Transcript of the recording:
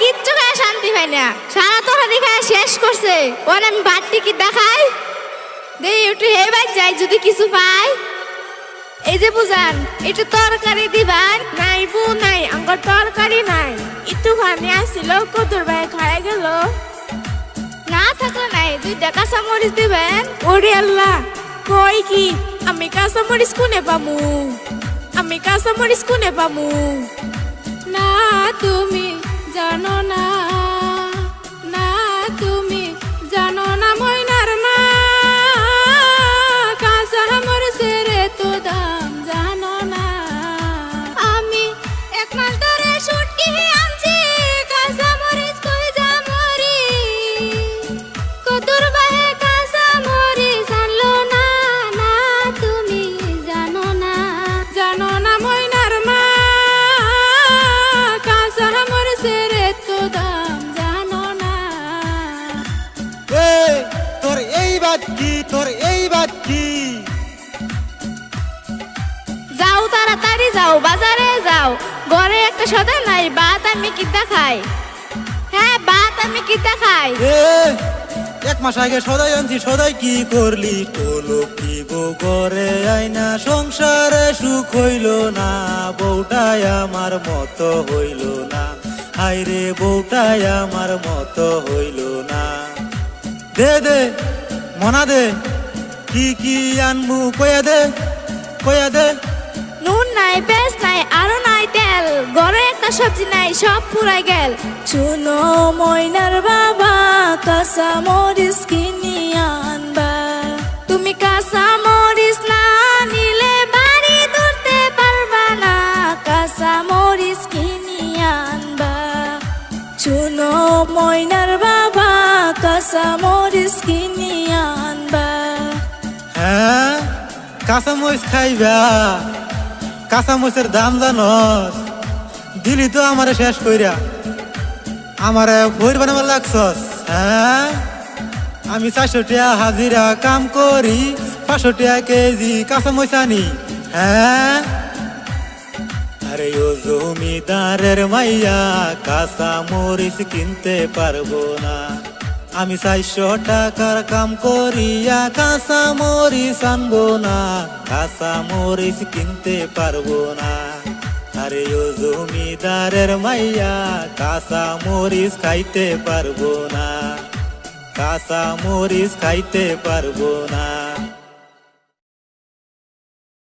কিচ্ছু খায় শান্তি পাই না। সারা তরকারি খায়, শেষ করছে। ওর আমি বাড়তি কি দেখাই? দেই একটু হে বাজ যাই যদি কিছু পাই। এই যে বুঝান, একটু তরকারি দিবান নাই বু নাই আমার তরকারি নাই। একটু খানি আসছিল কদুর ভাই খাই গেল। না থাকলে নাই, দুইটা কাঁচা মরিচ দিবেন। ওরে আল্লাহ, কই কি? আমি কাঁচা মরিচ কোনে পামু? আমি কাঁচা মরিচ কোনে পামু? না, তুমি বাদ কি তোর এই বাদ কি যাও তাড়াতাড়ি যাও বাজারে যাও। ঘরে একটা সদা নাই ভাত আমি কিতা খাই। হ্যাঁ ভাত আমি কিতা খাই। এক মাস আগে সদাই আনছি সদাই কি করলি? তোলো কি গো ঘরে আইনা সংসারে সুখ হইল না বউটাই আমার মতো হইল না। হাইরে বউটাই আমার মতো হইল না। দে দে। মনা দে কি কি আনবু কয়া দে কয়া দে নুন নাই পেঁয়াজ নাই আরও নাই তেল ঘরে একটা সবজি নাই সব পুরাই গেল। শুনো ময়নার বাবা কাঁচা মরিচ কিনি আনবা। তুমি কাঁচা মরিচ না নিলে বাড়ি ধরতে পারবা না। কাঁচা মরিচ কিনি আনবা। শুনো ময়নার বাবা কাঁচা মরিচ কিনি কাঁচামরিচ খাইবা, কাঁচামরিচের দাম জানস। দিলি তো আমারে শেষ কইরা। আমারে ভৈর বানাবার লাগছস হ্যাঁ? আমি চারশো হাজিরা কাম করি পাঁচশো কেজি কাঁচামরিচ আনি হ্যাঁ? আরে ও জমিদারের মাইয়া কাঁচা মরিচ কিনতে পারব না। আমি চারশো টাকার কাম করিয়া কাঁচা মরিচ আনব না। কাঁচা মরিচ কিনতে পারব না। আরে ও জমিদারের মাইয়া, কাঁচা মরিচ খাইতে পারব না। কাঁচা মরিচ খাইতে পারব না।